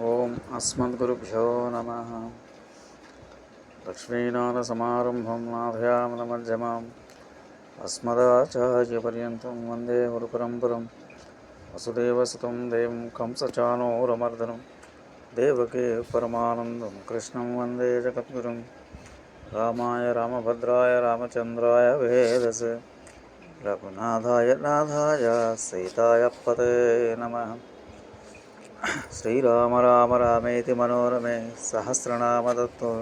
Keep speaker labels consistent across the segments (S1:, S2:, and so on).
S1: ఓం అస్మద్గురుభ్యో నమ. లక్ష్మీనాథసమారంభం నాథయామనమధ్యమాం అస్మదాచార్యపర్యంతం వందే గురుపరంపరం. వసుదేవసుతం దేవం కంసచానోరమర్దనం. దేవకే పరమానందం. కృష్ణం వందే జగద్గురుం. రామాయ రామభద్రాయ రామచంద్రాయ వేదసే రఘునాథాయ నాథాయ సీతాయ పతే నమః. శ్రీరామ రామ రామేతి మనోరమే సహస్రనామదత్తం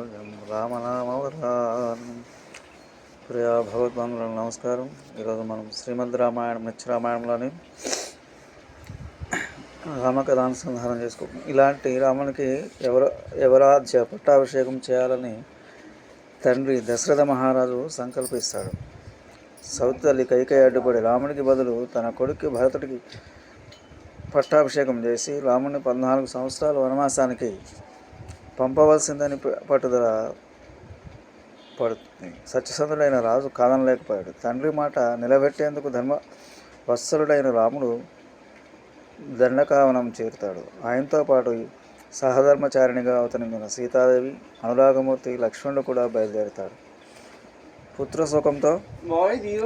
S1: రామనామవరాన్ ప్రియా భగవద్బంధువులకు నమస్కారం. ఈరోజు మనం శ్రీమద్ రామాయణం నిత్యరామాయణంలోని రామకథానుసంధానం చేసుకుంటాం ఇలాంటి రామునికి ఎవర ఎవరాధ్య పట్టాభిషేకం చేయాలని తండ్రి దశరథ మహారాజు సంకల్పిస్తాడు. సౌత్ తల్లి కైకేయి అడ్డుపడి రాముడికి బదులు తన కొడుకు భరతుడికి పట్టాభిషేకం చేసి రాముని పద్నాలుగు సంవత్సరాలు వనవాసానికి పంపవలసిందని పట్టుదల పడుతుంది. సత్యసంధుడైన రాజు కాదనలేకపోయాడు. తండ్రి మాట నిలబెట్టేందుకు ధర్మ వత్సలుడైన రాముడు దండకావనం చేరుతాడు. ఆయనతో పాటు సహధర్మచారిణిగా అవతరించిన సీతాదేవి అనురాగమూర్తి లక్ష్మణుడు కూడా బయలుదేరుతాడు. పుత్రశోకంతో
S2: మావయ్య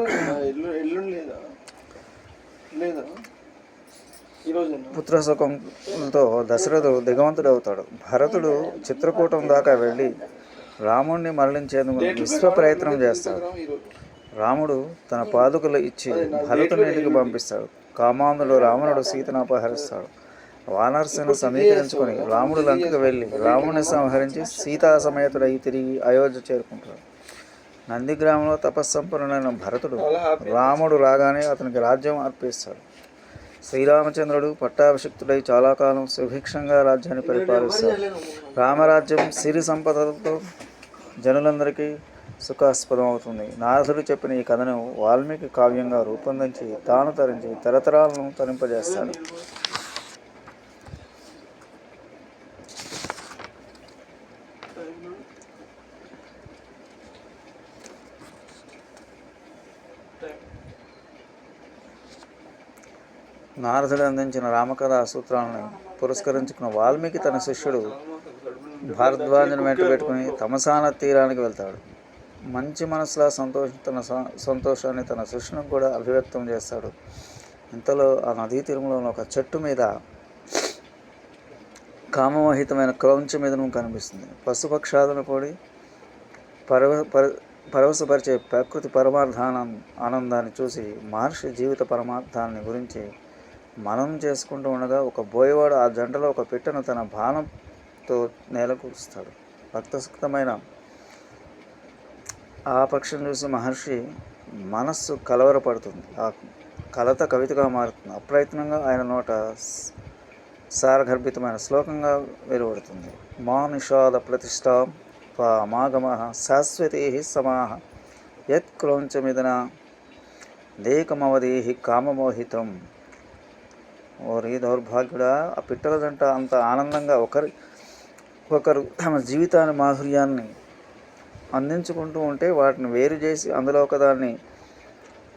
S1: పుత్రశకంతో దశరథుడు దిగవంతుడవుతాడు. భరతుడు చిత్రకూటం దాకా వెళ్ళి రాముణ్ణి మరణించేందుకు విశ్వ ప్రయత్నం చేస్తాడు. రాముడు తన పాదుకలు ఇచ్చి భరతుని ఇంటికి పంపిస్తాడు. కామాంధుడు రావణుడు సీతను అపహరిస్తాడు. వానరసేన సమీకరించుకొని రాముడు లంకకు వెళ్ళి రాముడిని సంహరించి సీతా సమేతుడై తిరిగి అయోధ్య చేరుకుంటాడు. నందిగ్రామంలో తపస్సంపన్నుడైన భరతుడు రాముడు రాగానే అతనికి రాజ్యం అర్పిస్తాడు. శ్రీరామచంద్రుడు పట్టాభిషిక్తుడై చాలా కాలం సుభిక్షంగా రాజ్యాన్ని పరిపాలిస్తాడు రామరాజ్యం సిరి సంపదలతో జనులందరికీ సుఖాస్పదం అవుతుంది నారదుడు చెప్పిన ఈ కథను వాల్మీకి కావ్యంగా రూపొందించి తాను తరించి తరతరాలను తరింపజేస్తాడు. నారదుడు అందించిన రామకథ సూత్రాలను పురస్కరించుకున్న వాల్మీకి తన శిష్యుడు భారద్వాజను వెంట పెట్టుకుని తమసాన తీరానికి వెళ్తాడు. మంచి మనసులా సంతోష తన స- సంతోషాన్ని తన శిష్యునికి కూడా అభివ్యక్తం చేస్తాడు. ఇంతలో ఆ నదీ తీరంలో ఒక చెట్టు మీద కామమోహితమైన క్రౌంచ మీదను కనిపిస్తుంది. పశుపక్షాదన కూడి పరవ పర పరవశపరిచే ప్రకృతి పరమార్థానం ఆనందాన్ని చూసి మహర్షి జీవిత పరమార్థాన్ని గురించి మనం చేసుకుంటూ ఉండగా ఒక బోయవాడు ఆ జంటలో ఒక పిట్టను తన బాణంతో నేలకూరుస్తాడు భక్తసుక్తమైన ఆ పక్షిని చూసి మహర్షి మనస్సు కలవరపడుతుంది. ఆ కలత కవితగా మారుతుంది. అప్రయత్నంగా ఆయన నోట సారగర్భితమైన శ్లోకంగా వెలువడుతుంది. మా నిషాద ప్రతిష్ట మాగమ శాశ్వతీ సమాహ యత్ క్రౌంచమిదన దేకమవదేహి కామమోహితం ఓరి దౌర్భాగ్యుడా ఆ పిట్టల జంట అంత ఆనందంగా ఒకరి ఒకరు తమ జీవితాన్ని మాధుర్యాన్ని అందించుకుంటూ ఉంటే వాటిని వేరు చేసి అందులో ఒకదాన్ని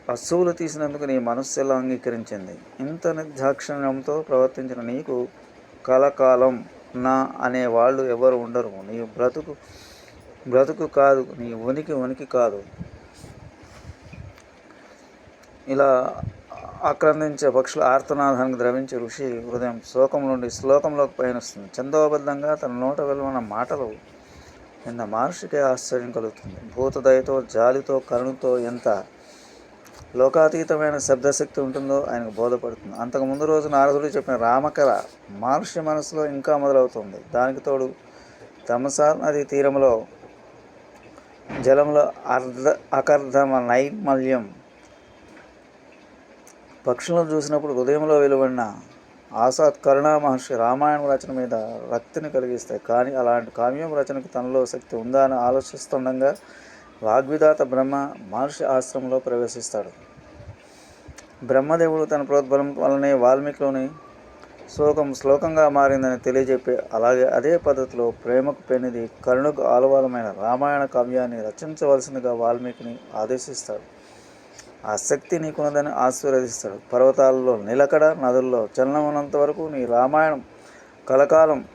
S1: అస్సువులు తీసినందుకు నీ మనస్సు ఎలా అంగీకరించింది? ఇంత నిర్దాక్షిణ్యంతో ప్రవర్తించిన నీకు కలకాలం నా అనే వాళ్ళు ఎవరు ఉండరు. నీ బ్రతుకు బ్రతుకు కాదు నీ ఉనికి ఉనికి కాదు. ఇలా ఆక్రందించే పక్షుల ఆర్తనాదానికి ద్రవించే ఋషి హృదయం శ్లోకం నుండి శ్లోకంలోకి పయనిస్తుంది. చందోబద్ధంగా తన నోట వెలువన్న మాటలు నిన్న మహర్షికే ఆశ్చర్యం కలుగుతుంది. భూతదయతో జాలితో కరుణతో ఎంత లోకాతీతమైన శబ్దశక్తి ఉంటుందో ఆయనకు బోధపడుతుంది. అంతకు ముందు రోజు నారదుడు చెప్పిన రామకళ మహర్షి మనసులో ఇంకా మొదలవుతుంది. దానికి తోడు తమసా నది తీరంలో జలంలో అర్ధ అకర్ధమ నైర్మల్యం పక్షులను చూసినప్పుడు హృదయంలో వెలువడిన ఆసాద్ కరుణా మహర్షి రామాయణ రచన మీద రక్తిని కలిగిస్తాయి. కానీ అలాంటి కావ్యం రచనకు తనలో శక్తి ఉందా అని ఆలోచిస్తుండగా వాగ్విదాత బ్రహ్మ మహర్షి ఆశ్రమంలో ప్రవేశిస్తాడు. బ్రహ్మదేవుడు తన ప్రోద్బలం వల్లనే వాల్మీకిలోని శ్లోకం శ్లోకంగా మారిందని తెలియజెప్పి అలాగే అదే పద్ధతిలో ప్రేమకు పెనిది కరుణకు ఆలవాలమైన రామాయణ కావ్యాన్ని రచించవలసిందిగా వాల్మీకిని ఆదేశిస్తాడు. ఆ శక్తి నీకున్నదని ఆశీర్వదిస్తాడు. పర్వతాలలో నిలకడ నదుల్లో చలనం ఉన్నంత వరకు నీ రామాయణం కలకాలం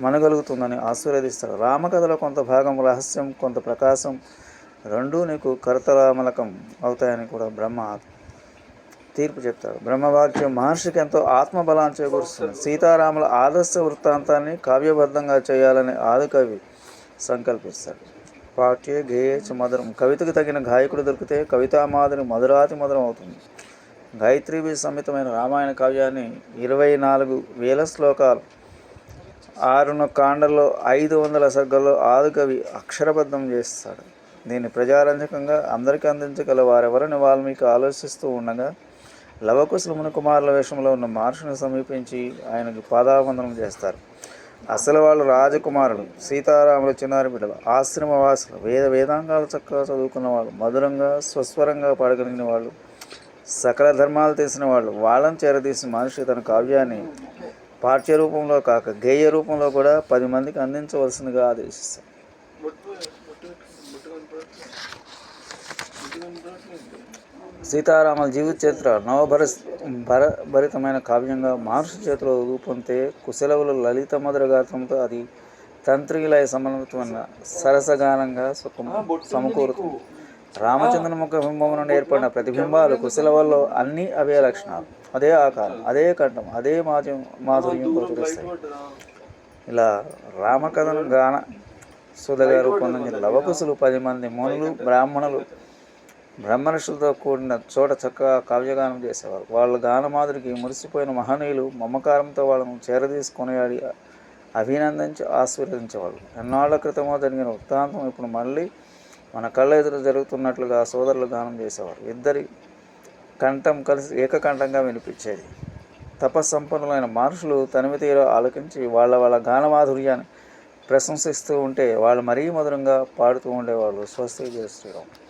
S1: మనగలుగుతుందని ఆశీర్వదిస్తాడు. రామకథలో కొంత భాగం రహస్యం కొంత ప్రకాశం రెండూ నీకు కరతలామలకం అవుతాయని కూడా బ్రహ్మ తీర్పు చెప్తాడు. బ్రహ్మవాక్యం మహర్షికి ఎంతో ఆత్మబలాన్ని చేకూరుస్తుంది. సీతారాముల ఆదర్శ వృత్తాంతాన్ని కావ్యబద్ధంగా చేయాలని ఆదికవి సంకల్పిస్తాడు. పాఠ్య గేయచ మధురం. కవితకు తగిన గాయకుడు దొరికితే కవితామాధుని మధురాతి మధురం అవుతుంది. గాయత్రీవి సమితమైన రామాయణ కావ్యాన్ని ఇరవై నాలుగు వేల శ్లోకాలు ఆరున కాండలో ఐదు వందల సర్గల్లో ఆదుకవి అక్షరబద్ధం చేస్తాడు. దీన్ని ప్రజారంజకంగా అందరికీ అందించగల వారెవరని వాల్మీకి ఆలోచిస్తూ ఉండగా లవకుశులు మునికుమారుల వేషంలో ఉన్న మహర్షిని సమీపించి ఆయనకు పాదావందనం చేస్తారు. అసలు వాళ్ళు రాజకుమారులు సీతారాముల చిన్నారి బిడ్డలు ఆశ్రమవాసులు వేద వేదాంగాలు చక్కగా చదువుకున్న వాళ్ళు మధురంగా స్వస్వరంగా పాడగలిగిన వాళ్ళు సకల ధర్మాలు తెలిసిన వాళ్ళు వాళ్ళని చేరదీసిన మనిషి తన కావ్యాన్ని పాఠ్య రూపంలో కాక గేయ రూపంలో కూడా పది మందికి అందించవలసిందిగా ఆదేశిస్తారు సీతారాముల జీవిత చరిత్ర నవభర భర భరితమైన కావ్యంగా మహర్షి చేతిలో రూపొందితే కుశలవుల లలిత మధుర గాత్రంతో అది తంత్రిలయ సమన్వితమైన సరసగానంగా సుఖం సమకూరుతుంది. రామచంద్ర ముఖ బింబం నుండి ఏర్పడిన ప్రతిబింబాలు కుశలవల్లో అన్ని అవే లక్షణాలు. అదే ఆకారం అదే కంఠం అదే మాధుర్యం మాధుర్యం ప్రచురిస్తాయి. ఇలా రామకథను గాన సుధగా రూపొందించిన లవకుశులు పది మంది మునులు బ్రాహ్మణులు బ్రహ్మనుషులతో కూడిన చోట చక్కగా కావ్యగానం చేసేవారు. వాళ్ళ గానమాదిరికి మురిసిపోయిన మహనీయులు మమకారంతో వాళ్ళను చేరదీసుకొనియాడి అభినందించి ఆశీర్వదించేవాళ్ళు. ఎన్నాళ్ళ క్రితమో జరిగిన వృత్తాంతం ఇప్పుడు మళ్ళీ మన కళ్ళ ఎదురు జరుగుతున్నట్లుగా సోదరులు గానం చేసేవారు. ఇద్దరి కంఠం కలిసి ఏకకంఠంగా వినిపించేది. తపస్సంపన్నులైన మనుషులు తనివి తీర ఆలకించి వాళ్ళ వాళ్ళ గానమాధుర్యాన్ని ప్రశంసిస్తూ ఉంటే వాళ్ళు మరీ మధురంగా పాడుతూ ఉండేవాళ్ళు. స్వస్తి జయ శ్రీరామ్.